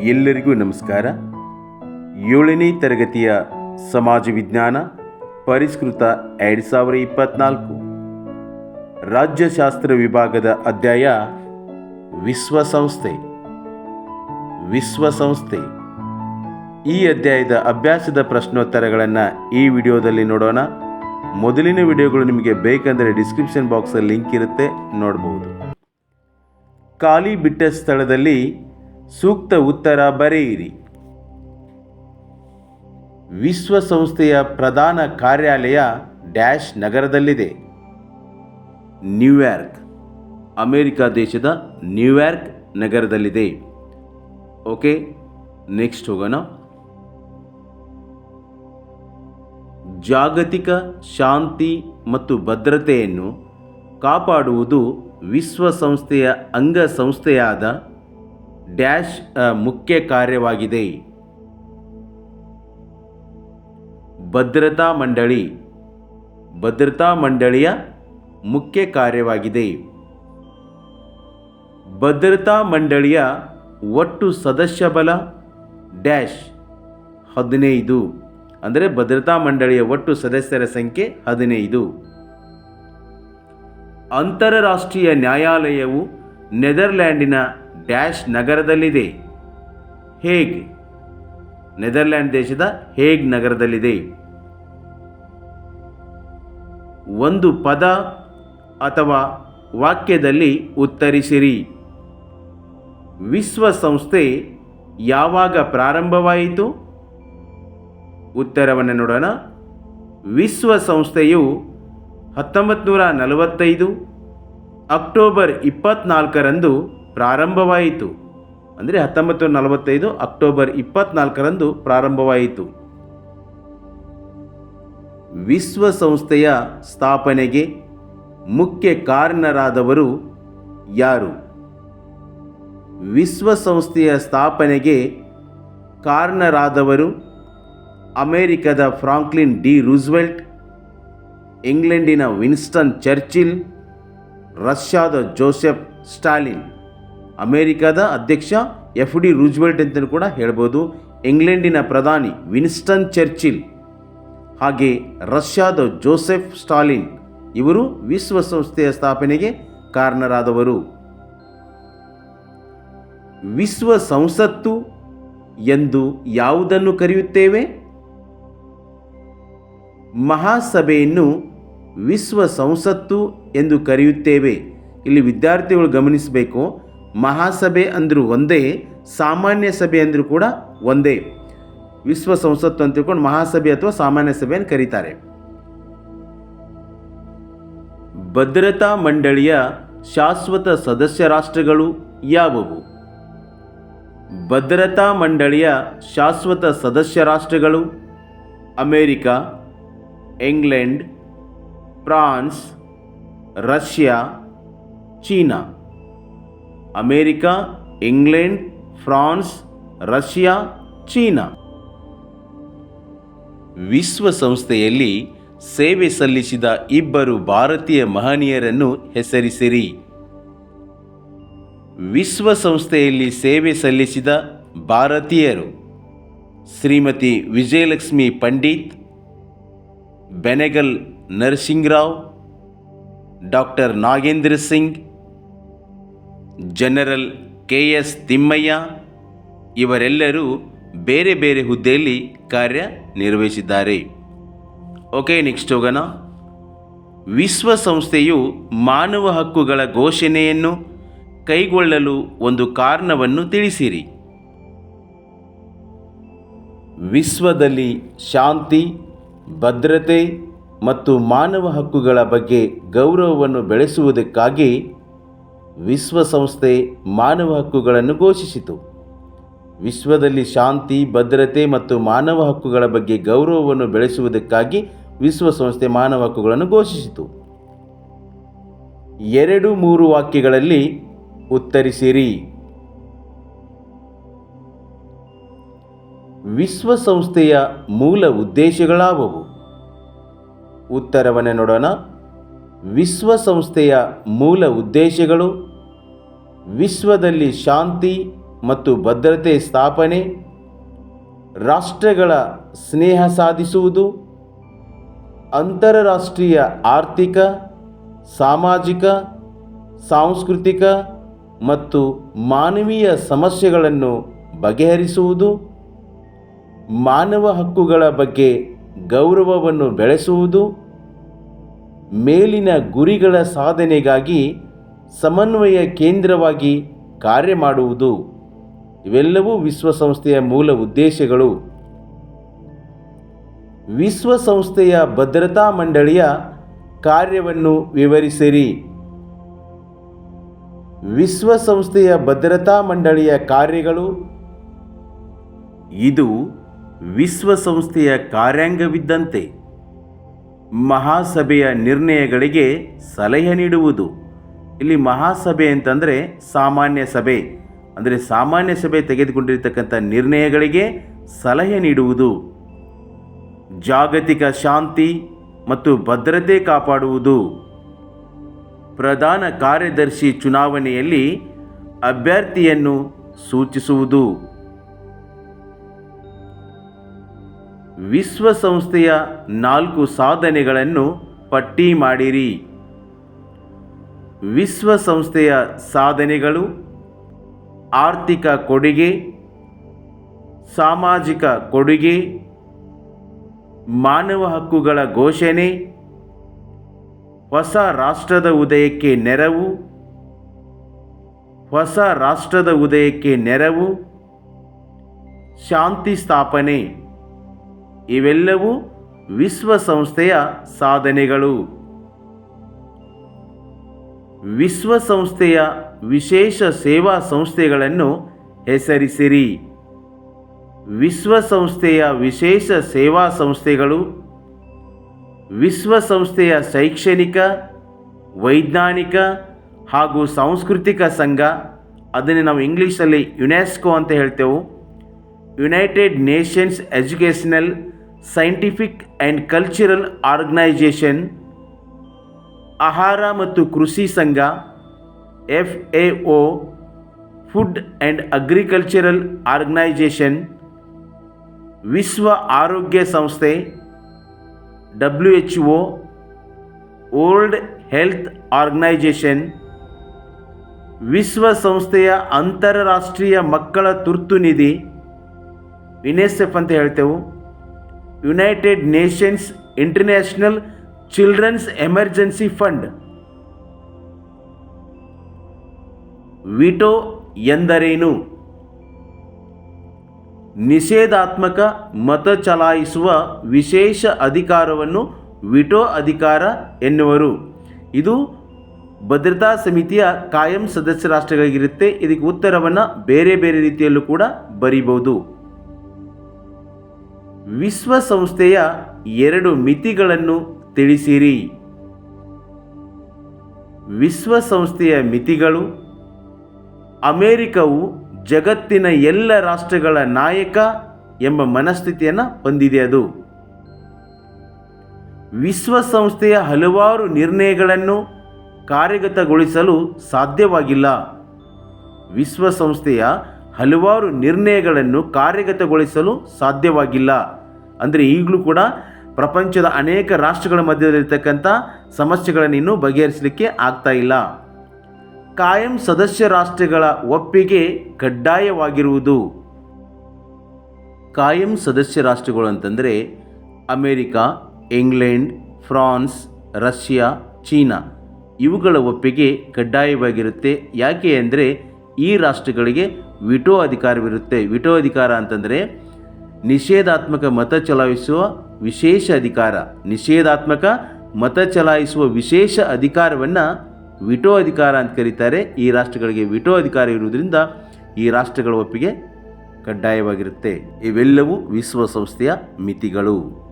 ಎಲ್ಲರಿಗೂ ನಮಸ್ಕಾರ. ಏಳನೇ ತರಗತಿಯ ಸಮಾಜ ವಿಜ್ಞಾನ ಪರಿಷ್ಕೃತ ಎರಡು ಸಾವಿರ ಇಪ್ಪತ್ನಾಲ್ಕು. ರಾಜ್ಯಶಾಸ್ತ್ರ ವಿಭಾಗದ ಅಧ್ಯಾಯ ವಿಶ್ವಸಂಸ್ಥೆ. ವಿಶ್ವಸಂಸ್ಥೆ. ಈ ಅಧ್ಯಾಯದ ಅಭ್ಯಾಸದ ಪ್ರಶ್ನೋತ್ತರಗಳನ್ನು ಈ ವಿಡಿಯೋದಲ್ಲಿ ನೋಡೋಣ. ಮೊದಲಿನ ವಿಡಿಯೋಗಳು ನಿಮಗೆ ಬೇಕೆಂದರೆ ಡಿಸ್ಕ್ರಿಪ್ಷನ್ ಬಾಕ್ಸಲ್ಲಿ ಲಿಂಕ್ ಇರುತ್ತೆ ನೋಡಬಹುದು ಖಾಲಿ ಬಿಟ್ಟ ಸ್ಥಳದಲ್ಲಿ ಸೂಕ್ತ ಉತ್ತರ ಬರೆಯಿರಿ. ವಿಶ್ವಸಂಸ್ಥೆಯ ಪ್ರಧಾನ ಕಾರ್ಯಾಲಯ ಡ್ಯಾಶ್ ನಗರದಲ್ಲಿದೆ. ನ್ಯೂಯಾರ್ಕ್, ಅಮೇರಿಕಾ ದೇಶದ ನ್ಯೂಯಾರ್ಕ್ ನಗರದಲ್ಲಿದೆ. ಓಕೆ, ನೆಕ್ಸ್ಟ್ ಹೋಗೋಣ. ಜಾಗತಿಕ ಶಾಂತಿ ಮತ್ತು ಭದ್ರತೆಯನ್ನು ಕಾಪಾಡುವುದು ವಿಶ್ವಸಂಸ್ಥೆಯ ಅಂಗಸಂಸ್ಥೆಯಾದ ಡ್ಯಾಶ್ ಮುಖ್ಯ ಕಾರ್ಯವಾಗಿದೆ. ಭದ್ರತಾ ಮಂಡಳಿ. ಭದ್ರತಾ ಮಂಡಳಿಯ ಮುಖ್ಯ ಕಾರ್ಯವಾಗಿದೆ. ಭದ್ರತಾ ಮಂಡಳಿಯ ಒಟ್ಟು ಸದಸ್ಯ ಬಲ ಡ್ಯಾಶ್ ಹದಿನೈದು. ಅಂದರೆ ಭದ್ರತಾ ಮಂಡಳಿಯ ಒಟ್ಟು ಸದಸ್ಯರ ಸಂಖ್ಯೆ ಹದಿನೈದು. ಅಂತಾರಾಷ್ಟ್ರೀಯ ನ್ಯಾಯಾಲಯವು ನೆದರ್ಲ್ಯಾಂಡಿನ ಡ್ಯಾಶ್ ನಗರದಲ್ಲಿದೆ. ಹೇಗ್? ನೆದರ್ಲ್ಯಾಂಡ್ ದೇಶದ ಹೇಗ್ ನಗರದಲ್ಲಿದೆ? ಒಂದು ಪದ ಅಥವಾ ವಾಕ್ಯದಲ್ಲಿ ಉತ್ತರಿಸಿರಿ. ವಿಶ್ವಸಂಸ್ಥೆ ಯಾವಾಗ ಪ್ರಾರಂಭವಾಯಿತು? ಉತ್ತರವನ್ನು ನೋಡೋಣ. ವಿಶ್ವಸಂಸ್ಥೆಯು ಹತ್ತೊಂಬತ್ತು ನೂರ ನಲವತ್ತೈದು ಅಕ್ಟೋಬರ್ ಇಪ್ಪತ್ನಾಲ್ಕರಂದು ಪ್ರಾರಂಭವಾಯಿತು. ಅಂದರೆ ಹತ್ತೊಂಬತ್ತು ನಲವತ್ತೈದು ಅಕ್ಟೋಬರ್ ಇಪ್ಪತ್ನಾಲ್ಕರಂದು ಪ್ರಾರಂಭವಾಯಿತು. ವಿಶ್ವಸಂಸ್ಥೆಯ ಸ್ಥಾಪನೆಗೆ ಮುಖ್ಯ ಕಾರಣರಾದವರು ಯಾರು? ವಿಶ್ವಸಂಸ್ಥೆಯ ಸ್ಥಾಪನೆಗೆ ಕಾರಣರಾದವರು ಅಮೇರಿಕದ ಫ್ರಾಂಕ್ಲಿನ್ ಡಿ ರೂಸ್ವೆಲ್ಟ್, ಇಂಗ್ಲೆಂಡಿನ ವಿನ್ಸ್ಟನ್ ಚರ್ಚಿಲ್, ರಷ್ಯಾದ ಜೋಸೆಫ್ ಸ್ಟಾಲಿನ್. ಅಮೆರಿಕದ ಅಧ್ಯಕ್ಷ ಎಫ್ ಡಿ ರೂಜ್ವೆಲ್ಟ್ ಅಂತಲೂ ಕೂಡ ಹೇಳ್ಬೋದು. ಇಂಗ್ಲೆಂಡಿನ ಪ್ರಧಾನಿ ವಿನ್ಸ್ಟನ್ ಚರ್ಚಿಲ್ ಹಾಗೆ ರಷ್ಯಾದ ಜೋಸೆಫ್ ಸ್ಟಾಲಿನ್ ಇವರು ವಿಶ್ವಸಂಸ್ಥೆಯ ಸ್ಥಾಪನೆಗೆ ಕಾರಣರಾದವರು. ವಿಶ್ವ ಸಂಸತ್ತು ಎಂದು ಯಾವುದನ್ನು ಕರೆಯುತ್ತೇವೆ? ಮಹಾಸಭೆಯನ್ನು ವಿಶ್ವ ಸಂಸತ್ತು ಎಂದು ಕರೆಯುತ್ತೇವೆ. ಇಲ್ಲಿ ವಿದ್ಯಾರ್ಥಿಗಳು ಗಮನಿಸಬೇಕು. ಮಹಾಸಭೆ ಅಂದರೂ ಒಂದೇ, ಸಾಮಾನ್ಯ ಸಭೆ ಅಂದರೂ ಕೂಡ ಒಂದೇ. ವಿಶ್ವ ಸಂಸತ್ತು ಅಂತ ತಿಳ್ಕೊಂಡು ಮಹಾಸಭೆ ಅಥವಾ ಸಾಮಾನ್ಯ ಸಭೆಯನ್ನು ಕರೀತಾರೆ. ಭದ್ರತಾ ಮಂಡಳಿಯ ಶಾಶ್ವತ ಸದಸ್ಯ ರಾಷ್ಟ್ರಗಳು ಯಾವುವು? ಭದ್ರತಾ ಮಂಡಳಿಯ ಶಾಶ್ವತ ಸದಸ್ಯ ರಾಷ್ಟ್ರಗಳು ಅಮೇರಿಕ, ಇಂಗ್ಲೆಂಡ್, ಫ್ರಾನ್ಸ್, ರಷ್ಯಾ, ಚೀನಾ. America, England, France, Russia, China. ವಿಶ್ವಸಂಸ್ಥೆಯಲ್ಲಿ ಸೇವೆ ಸಲ್ಲಿಸಿದ ಇಬ್ಬರು ಭಾರತೀಯ ಮಹನೀಯರನ್ನು ಹೆಸರಿಸಿರಿ. ವಿಶ್ವಸಂಸ್ಥೆಯಲ್ಲಿ ಸೇವೆ ಸಲ್ಲಿಸಿದ ಭಾರತೀಯರು Shrimati Vijayalakshmi Pandit, Benegal Narasinga Rao, doctor Nagendra Singh general K S Thimmayya ಇವರೆಲ್ಲರೂ ಬೇರೆ ಬೇರೆ ಹುದ್ದೆಯಲ್ಲಿ ಕಾರ್ಯನಿರ್ವಹಿಸಿದ್ದಾರೆ. ಓಕೆ ನೆಕ್ಸ್ಟ್ ಹೋಗೋಣ. ವಿಶ್ವಸಂಸ್ಥೆಯು ಮಾನವ ಹಕ್ಕುಗಳ ಘೋಷಣೆಯನ್ನು ಕೈಗೊಳ್ಳಲು ಒಂದು ಕಾರಣವನ್ನು ತಿಳಿಸಿರಿ. ವಿಶ್ವದಲ್ಲಿ ಶಾಂತಿ, ಭದ್ರತೆ ಮತ್ತು ಮಾನವ ಹಕ್ಕುಗಳ ಬಗ್ಗೆ ಗೌರವವನ್ನು ಬೆಳೆಸುವುದಕ್ಕಾಗಿ ವಿಶ್ವಸಂಸ್ಥೆ ಮಾನವ ಹಕ್ಕುಗಳನ್ನು ಘೋಷಿಸಿತು. ವಿಶ್ವದಲ್ಲಿ ಶಾಂತಿ, ಭದ್ರತೆ ಮತ್ತು ಮಾನವ ಹಕ್ಕುಗಳ ಬಗ್ಗೆ ಗೌರವವನ್ನು ಬೆಳೆಸುವುದಕ್ಕಾಗಿ ವಿಶ್ವಸಂಸ್ಥೆ ಮಾನವ ಹಕ್ಕುಗಳನ್ನು ಘೋಷಿಸಿತು. ಎರಡು ಮೂರು ವಾಕ್ಯಗಳಲ್ಲಿ ಉತ್ತರಿಸಿರಿ. ವಿಶ್ವಸಂಸ್ಥೆಯ ಮೂಲ ಉದ್ದೇಶಗಳಾವವು? ಉತ್ತರವನ್ನು ನೋಡೋಣ. ವಿಶ್ವಸಂಸ್ಥೆಯ ಮೂಲ ಉದ್ದೇಶಗಳು, ವಿಶ್ವದಲ್ಲಿ ಶಾಂತಿ ಮತ್ತು ಭದ್ರತೆ ಸ್ಥಾಪನೆ, ರಾಷ್ಟ್ರಗಳ ಸ್ನೇಹ ಸಾಧಿಸುವುದು, ಅಂತಾರಾಷ್ಟ್ರೀಯ ಆರ್ಥಿಕ, ಸಾಮಾಜಿಕ, ಸಾಂಸ್ಕೃತಿಕ ಮತ್ತು ಮಾನವೀಯ ಸಮಸ್ಯೆಗಳನ್ನು ಬಗೆಹರಿಸುವುದು, ಮಾನವ ಹಕ್ಕುಗಳ ಬಗ್ಗೆ ಗೌರವವನ್ನು ಬೆಳೆಸುವುದು ಮೇಲಿನ ಗುರಿಗಳ ಸಾಧನೆಗಾಗಿ ಸಮನ್ವಯ ಕೇಂದ್ರವಾಗಿ ಕಾರ್ಯ ಮಾಡುವುದು. ಇವೆಲ್ಲವೂ ವಿಶ್ವಸಂಸ್ಥೆಯ ಮೂಲ ಉದ್ದೇಶಗಳು. ವಿಶ್ವಸಂಸ್ಥೆಯ ಭದ್ರತಾ ಮಂಡಳಿಯ ಕಾರ್ಯವನ್ನು ವಿವರಿಸಿರಿ. ವಿಶ್ವಸಂಸ್ಥೆಯ ಭದ್ರತಾ ಮಂಡಳಿಯ ಕಾರ್ಯಗಳು. ಇದು ವಿಶ್ವಸಂಸ್ಥೆಯ ಕಾರ್ಯಾಂಗವಿದ್ದಂತೆ. ಮಹಾಸಭೆಯ ನಿರ್ಣಯಗಳಿಗೆ ಸಲಹೆ ನೀಡುವುದು. ಇಲ್ಲಿ ಮಹಾಸಭೆ ಅಂತಂದರೆ ಸಾಮಾನ್ಯ ಸಭೆ. ಅಂದರೆ ಸಾಮಾನ್ಯ ಸಭೆ ತೆಗೆದುಕೊಂಡಿರ್ತಕ್ಕಂಥ ನಿರ್ಣಯಗಳಿಗೆ ಸಲಹೆ ನೀಡುವುದು. ಜಾಗತಿಕ ಶಾಂತಿ ಮತ್ತು ಭದ್ರತೆ ಕಾಪಾಡುವುದು. ಪ್ರಧಾನ ಕಾರ್ಯದರ್ಶಿ ಚುನಾವಣೆಯಲ್ಲಿ ಅಭ್ಯರ್ಥಿಯನ್ನು ಸೂಚಿಸುವುದು. ವಿಶ್ವಸಂಸ್ಥೆಯ ನಾಲ್ಕು ಸಾಧನೆಗಳನ್ನು ಪಟ್ಟಿ ಮಾಡಿರಿ. ವಿಶ್ವಸಂಸ್ಥೆಯ ಸಾಧನೆಗಳು ಆರ್ಥಿಕ ಕೊಡುಗೆ, ಸಾಮಾಜಿಕ ಕೊಡುಗೆ, ಮಾನವ ಹಕ್ಕುಗಳ ಘೋಷಣೆ, ಹೊಸ ರಾಷ್ಟ್ರದ ಉದಯಕ್ಕೆ ನೆರವು, ಹೊಸ ರಾಷ್ಟ್ರದ ಉದಯಕ್ಕೆ ನೆರವು, ಶಾಂತಿ ಸ್ಥಾಪನೆ. ಇವೆಲ್ಲವೂ ವಿಶ್ವಸಂಸ್ಥೆಯ ಸಾಧನೆಗಳು. ವಿಶ್ವಸಂಸ್ಥೆಯ ವಿಶೇಷ ಸೇವಾ ಸಂಸ್ಥೆಗಳನ್ನು ಹೆಸರಿಸಿರಿ. ವಿಶ್ವಸಂಸ್ಥೆಯ ವಿಶೇಷ ಸೇವಾ ಸಂಸ್ಥೆಗಳು. ವಿಶ್ವಸಂಸ್ಥೆಯ ಶೈಕ್ಷಣಿಕ, ವೈಜ್ಞಾನಿಕ ಹಾಗೂ ಸಾಂಸ್ಕೃತಿಕ ಸಂಘ. ಅದನ್ನು ನಾವು ಇಂಗ್ಲೀಷಲ್ಲಿ ಯುನೆಸ್ಕೋ ಅಂತ ಹೇಳ್ತೇವೆ. United Nations Educational Scientific and Cultural Organisation ಆಹಾರ ಮತ್ತು ಕೃಷಿ ಸಂಘ F A O Food and Agricultural Organisation ವಿಶ್ವ ಆರೋಗ್ಯ ಸಂಸ್ಥೆ W H O World Health Organisation ವಿಶ್ವಸಂಸ್ಥೆಯ ಅಂತಾರಾಷ್ಟ್ರೀಯ ಮಕ್ಕಳ ತುರ್ತು ನಿಧಿ ಯುನೆಸೆಫ್ ಅಂತ ಹೇಳ್ತೇವೆ. United Nations International Children's Emergency Fund veto ಎಂದರೇನು? ನಿಷೇಧಾತ್ಮಕ ಮತ ಚಲಾಯಿಸುವ ವಿಶೇಷ ಅಧಿಕಾರವನ್ನು ವಿಟೋ ಅಧಿಕಾರ ಎನ್ನುವರು. ಇದು ಭದ್ರತಾ ಸಮಿತಿಯ ಕಾಯಂ ಸದಸ್ಯ ರಾಷ್ಟ್ರಗಳಿಗಿರುತ್ತೆ. ಇದಕ್ಕೆ ಉತ್ತರವನ್ನು ಬೇರೆ ಬೇರೆ ರೀತಿಯಲ್ಲೂ ಕೂಡ ಬರೀಬಹುದು. ವಿಶ್ವಸಂಸ್ಥೆಯ ಎರಡು ಮಿತಿಗಳನ್ನು ತಿಳಿಸಿರಿ. ವಿಶ್ವಸಂಸ್ಥೆಯ ಮಿತಿಗಳು, ಅಮೇರಿಕವು ಜಗತ್ತಿನ ಎಲ್ಲ ರಾಷ್ಟ್ರಗಳ ನಾಯಕ ಎಂಬ ಮನಸ್ಥಿತಿಯನ್ನು ಹೊಂದಿದೆ ಅದು. ವಿಶ್ವಸಂಸ್ಥೆಯ ಹಲವಾರು ನಿರ್ಣಯಗಳನ್ನು ಕಾರ್ಯಗತಗೊಳಿಸಲು ಸಾಧ್ಯವಾಗಿಲ್ಲ. ವಿಶ್ವಸಂಸ್ಥೆಯ ಹಲವಾರು ನಿರ್ಣಯಗಳನ್ನು ಕಾರ್ಯಗತಗೊಳಿಸಲು ಸಾಧ್ಯವಾಗಿಲ್ಲ. ಅಂದರೆ ಈಗಲೂ ಕೂಡ ಪ್ರಪಂಚದ ಅನೇಕ ರಾಷ್ಟ್ರಗಳ ಮಧ್ಯದಲ್ಲಿರ್ತಕ್ಕಂಥ ಸಮಸ್ಯೆಗಳನ್ನು ಇನ್ನೂ ಬಗೆಹರಿಸಲಿಕ್ಕೆ ಆಗ್ತಾ ಇಲ್ಲ. ಕಾಯಂ ಸದಸ್ಯ ರಾಷ್ಟ್ರಗಳ ಒಪ್ಪಿಗೆ ಕಡ್ಡಾಯವಾಗಿರುವುದು. ಕಾಯಂ ಸದಸ್ಯ ರಾಷ್ಟ್ರಗಳು ಅಂತಂದರೆ America, England, France, Russia, China. ಇವುಗಳ ಒಪ್ಪಿಗೆ ಕಡ್ಡಾಯವಾಗಿರುತ್ತೆ. ಯಾಕೆ ಅಂದರೆ ಈ ರಾಷ್ಟ್ರಗಳಿಗೆ ವಿಟೋ ಅಧಿಕಾರವಿರುತ್ತೆ. ವಿಟೋ ಅಧಿಕಾರ ಅಂತಂದರೆ ನಿಷೇಧಾತ್ಮಕ ಮತ ಚಲಾಯಿಸುವ ವಿಶೇಷ ಅಧಿಕಾರ. ನಿಷೇಧಾತ್ಮಕ ಮತ ಚಲಾಯಿಸುವ ವಿಶೇಷ ಅಧಿಕಾರವನ್ನು ವಿಟೋ ಅಧಿಕಾರ ಅಂತ ಕರೀತಾರೆ. ಈ ರಾಷ್ಟ್ರಗಳಿಗೆ ವಿಟೋ ಅಧಿಕಾರ ಇರುವುದರಿಂದ ಈ ರಾಷ್ಟ್ರಗಳ ಒಪ್ಪಿಗೆ ಕಡ್ಡಾಯವಾಗಿರುತ್ತೆ. ಇವೆಲ್ಲವೂ ವಿಶ್ವಸಂಸ್ಥೆಯ ಮಿತಿಗಳು.